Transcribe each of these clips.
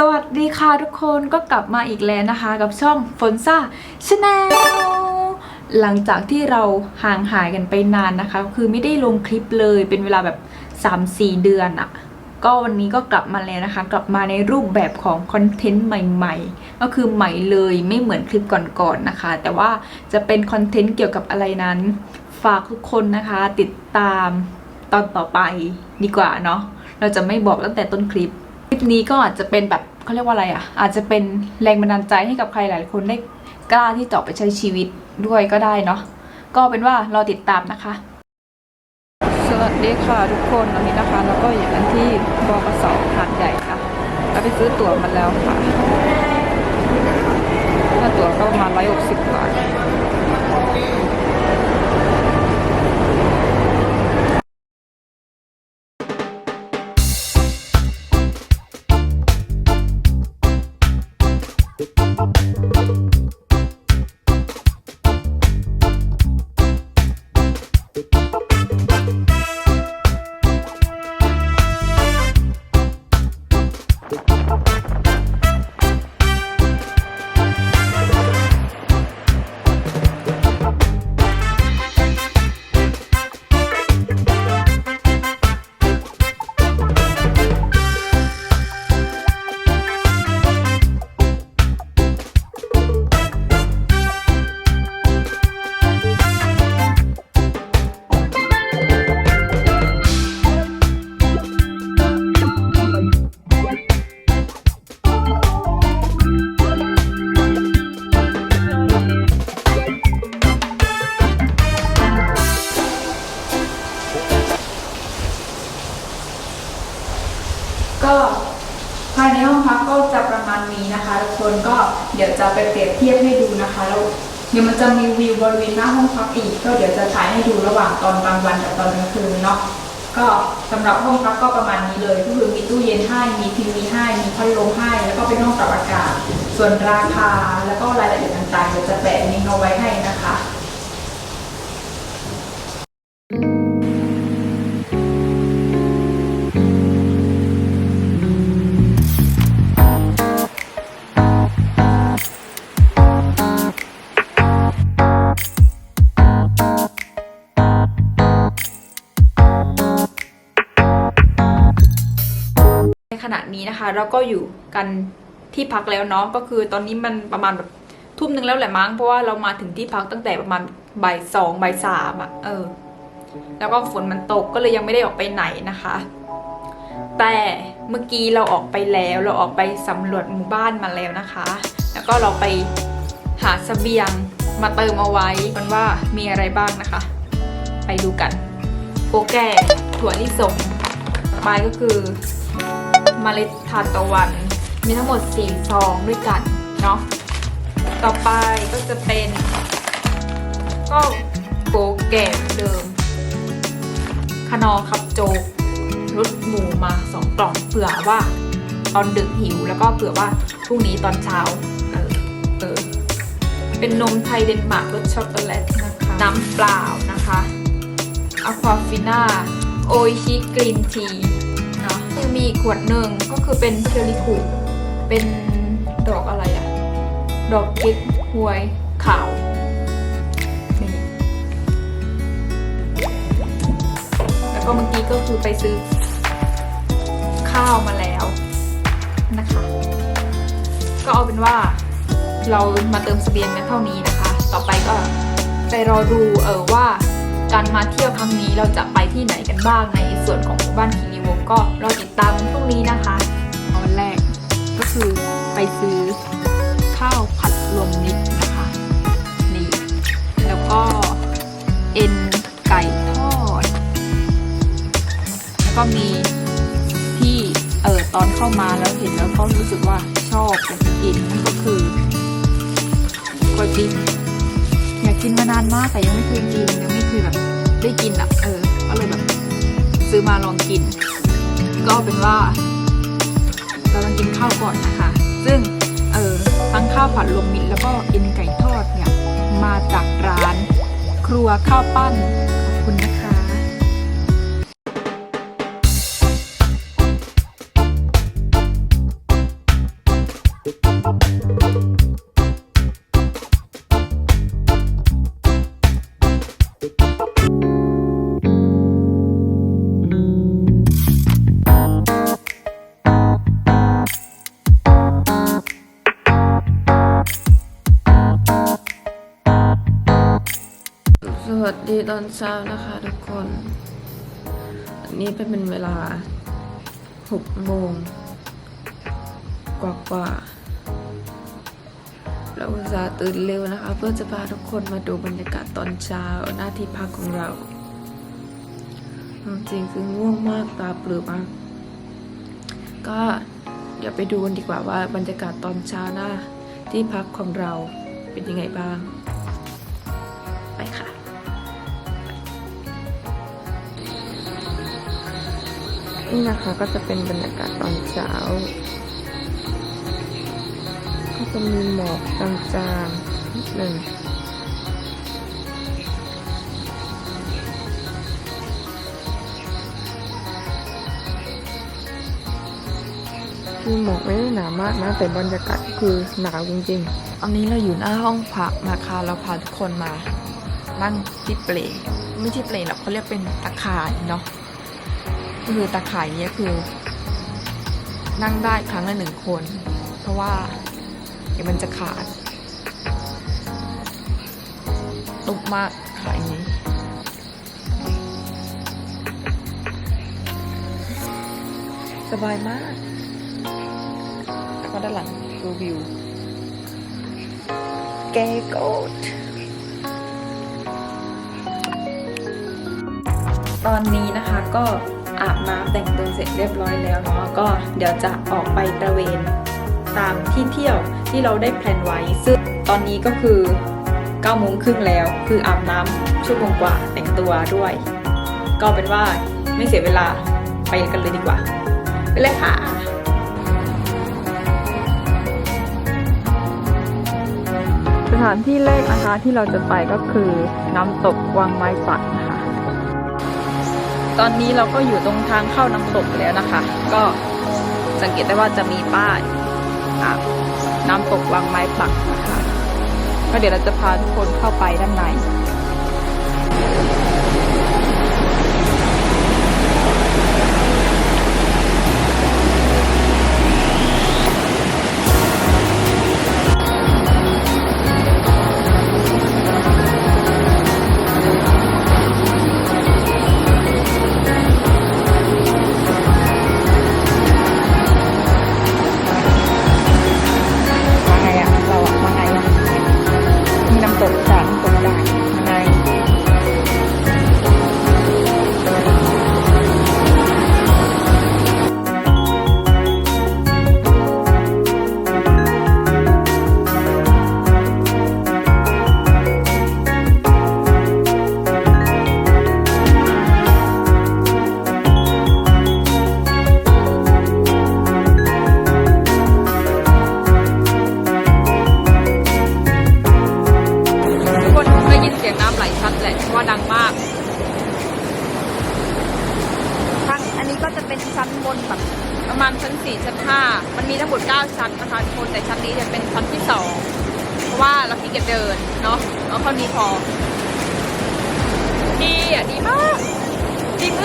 สวัสดีค่ะทุกคนก็กลับมาอีกแล้วนะคะ กับช่องฝนซ่าชาแนลหลังจากที่เราห่างหายกันไปนานนะคะ คือไม่ได้ลงคลิปเลยเป็นเวลาแบบ 3-4 เดือนอะก็วันนี้ก็กลับมาแล้วนะคะ กลับมาในรูปแบบของคอนเทนต์ใหม่ ๆ ก็คือใหม่เลยไม่เหมือนคลิปก่อนๆนะคะ แต่ว่าจะเป็นคอนเทนต์เกี่ยวกับอะไรนั้น ฝากทุกคนนะคะ ติดตามตอนต่อไปดีกว่าเนาะเราจะไม่บอกตั้งแต่ต้นคลิป ลิปนี้ก็อาจจะเป็นแบบเขาเรียกว่าอะไรอะ อาจจะเป็นแรงบันดาลใจให้กับใครหลายคนได้กล้าที่จะไปใช้ชีวิตด้วยก็ได้เนาะก็เป็นว่าราติดตามนะคะ สวัสดีค่ะทุกคนวันนี้นะคะเราก็อยู่กันที่บกสหาดใหญ่ค่ะเราไปซื้อตั๋วมาแล้วค่ะค่าตั๋วก็ประมาณร้อยหกสิบบาท เดี๋ยวจะไปเปรียบเทียบให้ดูนะคะแล้วเดี๋ยวมันจะมีวิวบริเวณหน้าห้องพักอีก ก็เดี๋ยวจะถ่ายให้ดูระหว่างตอนกลางวันกับตอนกลางคืนเนาะก็สำหรับห้องพักก็ประมาณนี้เลย ก็คือมีตู้เย็นให้ มีทีวีให้ มีพัดลมให้ แล้วก็เป็นห้องปรับอากาศ ส่วนราคาแล้วก็รายละเอียดต่างๆเดี๋ยวจะแปะลิงก์เอาไว้ให้นะคะ ณะนี้นะคะเราก็อยู่กันที่พักแล้วเนาะก็คือตอนนี้มันประมาณแบบทุ่มหนึ่งแล้วแหละมั้งเพราะว่าเรามาถึงที่พักตั้งแต่ประมาณบ่ายสองบ่ายสามอะเออ แล้วก็ฝนมันตกก็เลยยังไม่ได้ออกไปไหนนะคะ แต่เมื่อกี้เราออกไปแล้วเราออกไปสำรวจหมู่บ้านมาแล้วนะคะ แล้วก็เราไปหาเสบียงมาเติมเอาไว้กันว่ามีอะไรบ้างนะคะ ไปดูกันโปแก่ถั่วลิสงต่อไปก็คือ เมล็ดทานตะวัน มีทั้งหมด 4 ซองด้วยกันเนาะต่อไปก็จะเป็น ก็โกแก่เหมือนเดิมขนอขับโจกรสหมูมา 2 กล่องเผื่อว่าตอนดึกหิวแล้วก็เผื่อว่าพรุ่งนี้ตอนเช้าเออเออเป็นนมไทยเดนมาร์กรสช็อกโกแลตนะคะน้ำเปล่านะคะอะควาฟิน่าโอชิกรีนที เนาะยังมีขวดหนึ่งก็คือเป็นเชอริคุเป็นดอกอะไรอะดอกเก๊กฮวยขาวนี่แล้วก็เมื่อกี้ก็คือไปซื้อข้าวมาแล้วนะคะ ก็เอาเป็นว่าเรามาเติมเสบียงกันเท่านี้นะคะ ต่อไปก็ไปรอดูเออว่าการมาเที่ยวครั้งนี้เราจะไปที่ไหนกันบ้างในส่วนของหมู่บ้านคีรี งก็รอติดตามพรุ่งนี้นะคะวันแรกก็คือไปซื้อข้าวผัดรวมมิตรนะคะ นี่ แล้วก็เอ็นไก่ทอด แล้วก็มีที่เออตอนเข้ามาแล้วเห็นแล้วก็รู้สึกว่าชอบอยากจะกินนั่นก็คือกวยปิ้งอยากกินมานานมากแต่ยังไม่เคยกินยังไม่เคยแบบได้กินอะเออก็เลยแบบ ซื้อมาลองกิน ก็เป็นว่า เราลองกินข้าวก่อนนะคะ ซึ่งเออทั้งข้าวผัดลมมิตรแล้วก็เอ็นไก่ทอดเนี่ยมาจากร้าน ครัวข้าวปั้น ตอนเช้านะคะทุกคน อันนี้เป็นเวลาหกโมงกว่ากว่าๆเราอุตส่าห์ตื่นเร็วนะคะ เพื่อจะพาทุกคนมาดูบรรยากาศตอนเช้าหน้าที่พักของเราเอาจริงคือง่วงมากตาเปลือมากก็เดี๋ยวไปดูกันดีกว่าว่าบรรยากาศตอนเช้าหน้าที่พักของเราเป็นยังไงบ้าง นี่นะคะก็จะเป็นบรรยากาศตอนเช้า ก็จะมีหมอกจางๆนิดหนึ่งคือหมอกไม่ได้หนามากนะ แต่บรรยากาศคือหนาวจริงๆตอนนี้เราอยู่หน้าห้องพักนะคะ เราพาทุกคนมานั่งที่เปลไม่ใช่เปลหรอกเขาเรียกเป็นตะข่ายเนาะ คือตาข่ายเนี้ยคือ นั่งได้ครั้งละหนึ่งคน เพราะว่าเดี๋ยวมันจะขาดตุกมากค่ะอันนี้สบายมากแล้วก็ด้านหลังดูวิวเกโกดตอนนี้นะคะก็ อาบน้ำแต่งตัวเสร็จเรียบร้อยแล้วเนาะก็เดี๋ยวจะออกไปตระเวนตามที่เที่ยวที่เราได้แพลนไว้ ซึ่งตอนนี้ก็คือ9โมงครึ่งแล้ว คืออาบน้ำชั่วโมงกว่าแต่งตัวด้วย ก็เป็นว่าไม่เสียเวลาไปกันเลยดีกว่า ไปเลยค่ะสถานที่แรกนะคะที่เราจะไปก็คือน้ำตกวังไม้ปักนะคะ ตอนนี้เราก็อยู่ตรงทางเข้าน้ำตกแล้วนะคะ ก็สังเกตได้ว่าจะมีป้ายน้ำตกวางไม้ปักนะคะก็เดี๋ยวเราจะพาทุกคนเข้าไปด้านใน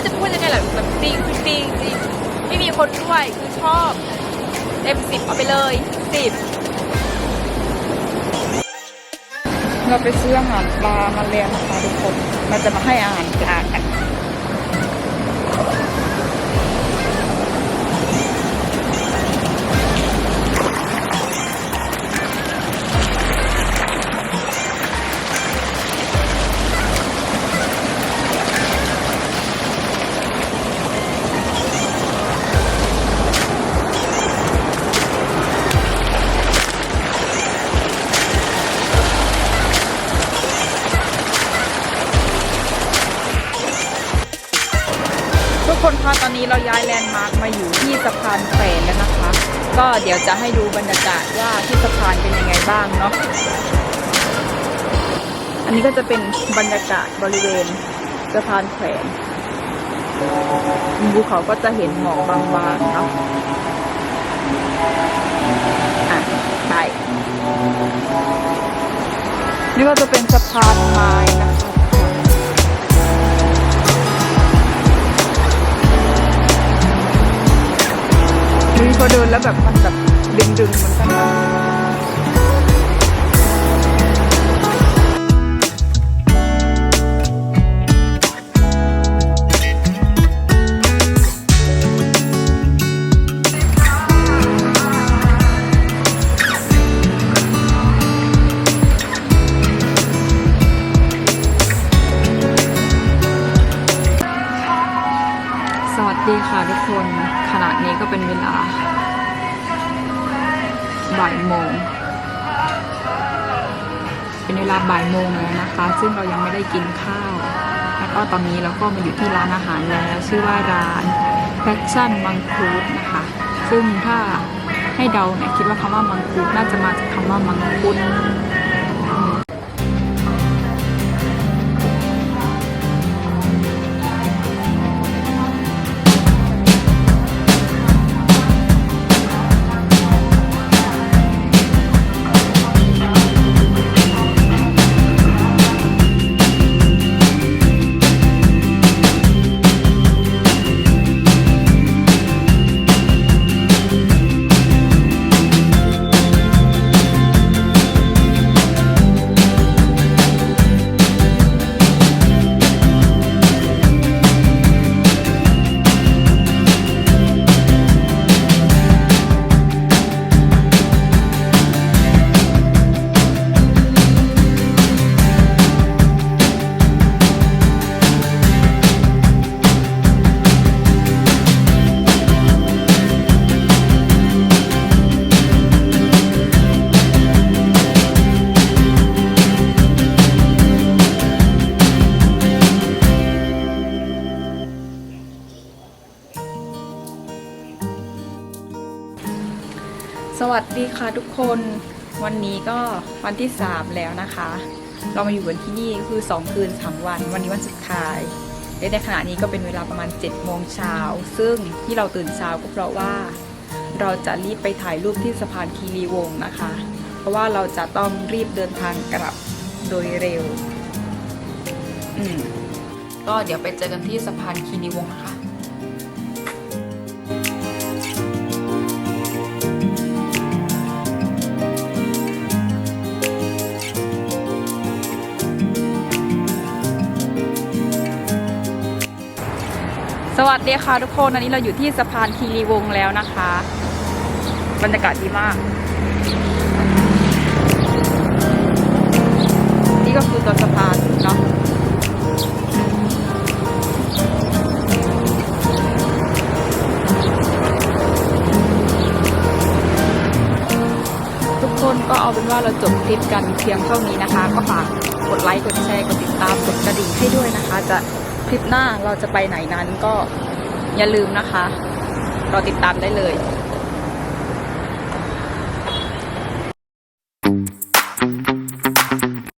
รู้จะพูดยังไงแหละแบบดีคือดีจริงไม่มีคนด้วยคือชอบเต็มสิบเอาไปเลยสิบเราไปซื้ออาหารปลามาเลี้ยงนะคะทุกคน มันจะมาให้อาหารปลากัน ก็เดี๋ยวจะให้ดูบรรยากาศว่าที่สะพานเป็นยังไงบ้างเนาะ อันนี้ก็จะเป็นบรรยากาศบริเวณสะพานแขวนภูเขาก็จะเห็นหมอกบางๆเนาะอะไปนี่ก็จะเป็นสะพานไม้นะคะ พอเดินแล้วแบบมันแบบดึงดึงมันก็สวัสดีค่ะทุกคน ขณะนี้ก็เป็นเวลาบ่ายโมง เป็นเวลาบ่ายโมงแล้วนะคะ ซึ่งเรายังไม่ได้กินข้าว แล้วก็ตอนนี้เราก็มาอยู่ที่ร้านอาหารแล้ว ชื่อว่าร้านแฟชั่นมังคุดนะคะ ซึ่งถ้าให้เดาเนี่ยคิดว่าคำว่ามังคุดน่าจะมาจากคำว่ามังคุด ค่ะทุกคนวันนี้ก็วันที่ 3 แล้วนะคะ เรามาอยู่กันที่นี่คือ 2 คืน 3 วัน วันนี้วันสุดท้ายและในขณะนี้ก็เป็นเวลาประมาณ7โมงเช้าซึ่งที่เราตื่นเช้าก็เพราะว่า เราจะรีบไปถ่ายรูปที่สะพานคีรีวงนะคะ เพราะว่าเราจะต้องรีบเดินทางกลับโดยเร็ว อืมก็เดี๋ยวไปเจอกันที่สะพานคีรีวงนะคะ สวัสดีค่ะทุกคนอันนี้เราอยู่ที่สะพานคีรีวงแล้วนะคะ บรรยากาศดีมาก นี่ก็คือตัวสะพานเนาะทุกคนก็เอาเป็นว่าเราจบคลิปกันเพียงเท่านี้นะคะ ก็ฝากกดไลค์กดแชร์กดติดตามกดกระดิ่งให้ด้วยนะคะ จะ ลิปหน้าเราจะไปไหนนั้นก็อย่าลืมนะคะ รอติดตามได้เลย